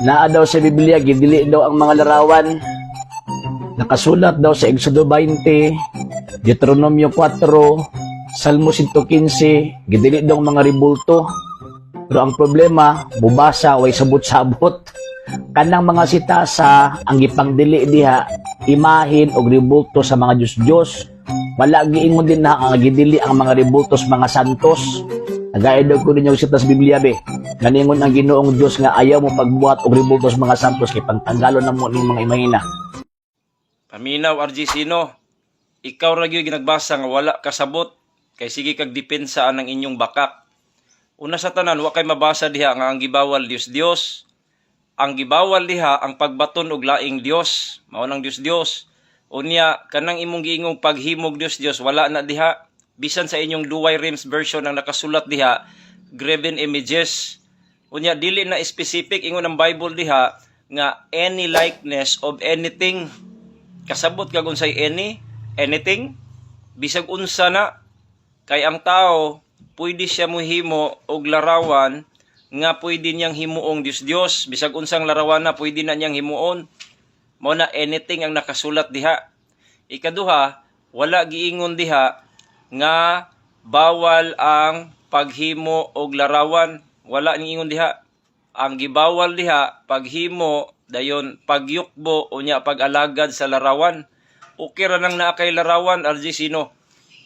Naa daw sa Biblia, gidili daw ang mga larawan. Nakasulat daw sa Exodo 20, Deuteronomio 4, Salmo 115, gidili daw ang mga ribulto. Pero ang problema, bubasa way sabot-sabot. Kanang mga sitasa ang gipangdili diha, imahin og ribulto sa mga Diyos-Diyos. Wala giingon din na ang gidili ang mga ribultos mga santos. Nagaya daw ko yung sitas Biblia be. Ganingon ang Ginoong Diyos nga ayaw mo pagbuhat og ribultos mga santos kay pantanggalon na mo ning mga imahina. Paminaw RG Sino, ikaw ra gyud ginagbasa nga wala kasabot kay sige kag depensa ang inyong bakak. Una sa tanan wa kay mabasa diha nga ang gibawal Dios Dios. Ang gibawal diha ang pagbaton og laing Dios, mao nang Dios Dios. Unya kanang imong giingong paghimog Dios Dios wala na diha. Bisan sa inyong Duway Rims version ang nakasulat diha, graven images. Unya dili na specific ingon ang Bible diha nga any likeness of anything. Kasabot kag unsay any anything? Bisag unsa na kay ang tao pwede siya mohimo og larawan nga pwede niyang himuong Dios Dios bisag unsang larawan na pwede na niyang himuon. Mao na anything ang nakasulat diha. Ikaduha wala giingon diha nga bawal ang paghimo og larawan wala niingon diha. Ang gibawal diha paghimo dayon pagyukbo unya pag-alagad sa larawan. Okay ra nang naa kay larawan RG sino?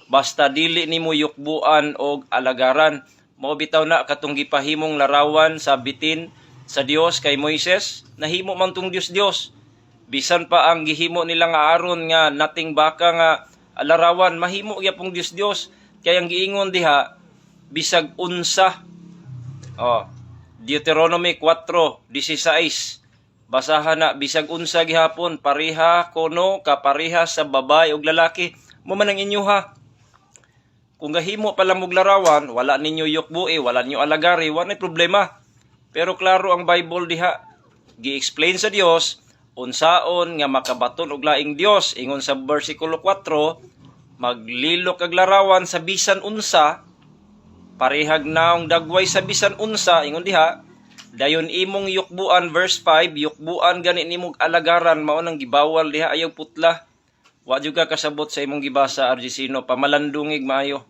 Basta dili nimo yukbuan og alagaran. Mao bitaw na katong gipahimong larawan sa bitin sa Dios kay Moises. Nahimo man tong Dios Dios. Bisan pa ang gihimo nila nga aron nga nating baka nga larawan. Mahimo gyapong Dios Dios. Kay ang giingon diha bisag unsa Oh, Deuteronomy 4:16. Basahan na bisag unsa gihapon pareha kono kapareha sa babae ug lalaki mo man ang inyo ha. Kung gahimo pala mog larawan, wala ninyo yukbui, wala ninyo alagari, wala problema. Pero klaro ang Bible diha. Gi-explain sa Dios unsaon nga makabaton og laing Dios ingon sa bersikulo 4 maglilo kag larawan sa bisan unsa parehag naong dagway sa bisan unsa ingon diha dayon imong yukbuan verse 5 yukbuan gani nimong alagaran mao nang gibawal diha ayaw putla. Wa jud ka kasabot sa imong gibasa Argesino pamalandungig maayo